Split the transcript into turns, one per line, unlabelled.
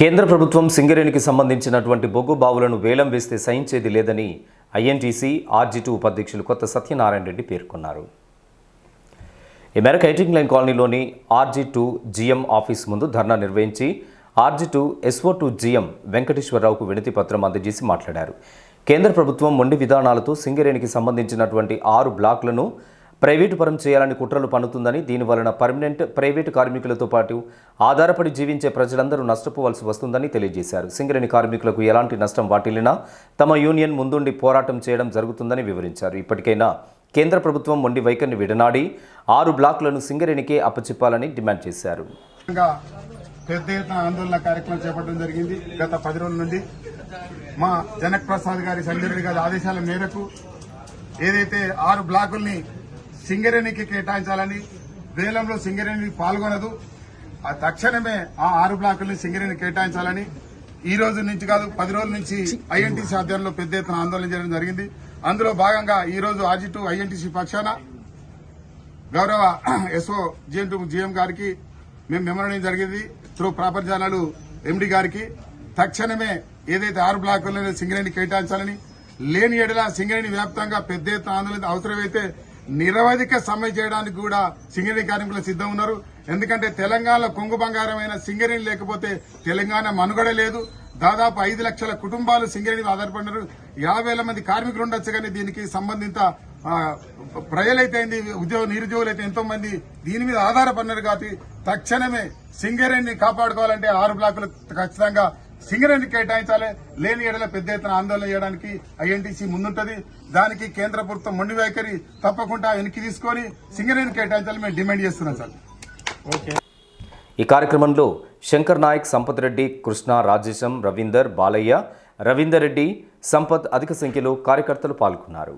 కేంద్ర ప్రభుత్వం సింగరేణికి సంబంధించినటువంటి బొగ్గు బావులను వేలం వేస్తే సహించేది లేదని ఐఎన్టీసీ ఆర్జీ టూ ఉపాధ్యక్షులు కొత్త సత్యనారాయణ రెడ్డి పేర్కొన్నారు. ఈ మేరకు ఐటింగ్ లైన్ కాలనీలోని ఆర్జీ టూ జీఎం ఆఫీస్ ముందు ధర్నా నిర్వహించి RG two SO two GM వెంకటేశ్వరరావుకు వినతి పత్రం అందజేసి మాట్లాడారు. కేంద్ర ప్రభుత్వం మొండి విధానాలతో సింగరేణికి సంబంధించినటువంటి ఆరు బ్లాక్లను ప్రైవేటు పరం చేయాలని కుట్రలు పన్నుతుందని దీని వలన పర్మనెంట్ ప్రైవేటు కార్మికులతో పాటు ఆధారపడి జీవించే ప్రజలందరూ నష్టపోవాల్సి వస్తుందని తెలియజేశారు. సింగరేణి కార్మికులకు ఎలాంటి నష్టం వాటిల్లినా తమ యూనియన్ ముందుండి పోరాటం చేయడం జరుగుతుందని వివరించారు. ఇప్పటికైనా కేంద్ర ప్రభుత్వం మొండి వైఖరిని విడనాడి ఆరు బ్లాక్లను సింగరేణికే అప్పచెప్పాలని డిమాండ్ చేశారు.
పెద్ద ఎత్తున ఆందోళన కార్యక్రమం చేపట్టడం జరిగింది గత పది రోజుల నుండి. మా జనక్ ప్రసాద్ గారి సంజయ్ రెడ్డి గారి ఆదేశాల మేరకు ఏదైతే ఆరు బ్లాకుల్ని సింగరేణికి కేటాయించాలని వేలంలో సింగరేణి పాల్గొనదు. ఆ తక్షణమే ఆ ఆరు బ్లాకుల్ని సింగరేణి కేటాయించాలని ఈ రోజు నుంచి కాదు పది రోజుల నుంచి ఐఎన్టీసీ ఆధ్వర్యంలో పెద్ద ఎత్తున ఆందోళన చేయడం జరిగింది. అందులో భాగంగా ఈ రోజు ఆజిటు ఐఎన్టీసీ పక్షాన గౌరవ ఎస్ఓ జిఎం టూ జిఎం గారికి మేము మెమరడం జరిగింది త్రూ ప్రాపర్ ఛానల్ ఎండి గారికి. తక్షణమే ఏదైతే ఆరు బ్లాకులను సింగరేణి కేటాయించాలని లేని ఎడల సింగరేణి వ్యాప్తంగా పెద్ద ఎత్తున ఆందోళన అవసరమైతే నిరవధిక సమ్మె చేయడానికి కూడా సింగరేణి కార్మికులు సిద్ధం ఉన్నారు. ఎందుకంటే తెలంగాణలో కొంగు బంగారమైన సింగరేణి లేకపోతే తెలంగాణ మనుగడ లేదు. దాదాపు ఐదు లక్షల కుటుంబాలు సింగరేణి ఆధారపడినారు. యాభై వేల మంది కార్మికులు ఉండొచ్చు కానీ దీనికి సంబంధిత ప్రజలైతే ఉద్యోగ నిరుద్యోగులు అయితే ఎంతో మంది దీని మీద ఆధారపడినారు కాబట్టి తక్షణమే సింగరేణిని కాపాడుకోవాలంటే ఆరు బ్లాకులు ఖచ్చితంగా సింగరేణి కేటాయించాలి. లేని ఏడల పెద్ద ఎత్తున ఆందోళన చేయడానికి ఐఎన్టీసీ ముందుంటది. దానికి కేంద్ర ప్రభుత్వం మొండి వైఖరి తప్పకుండా వెనక్కి తీసుకొని సింగరేణి కేటాయించాలని మేము డిమాండ్ చేస్తున్నాం సార్.
ఈ కార్యక్రమంలో శంకర్ నాయక్ సంపత్ రెడ్డి కృష్ణ రాజేశం రవీందర్ బాలయ్య రవీందర్ రెడ్డి సంపత్ అధిక సంఖ్యలో కార్యకర్తలు పాల్గొన్నారు.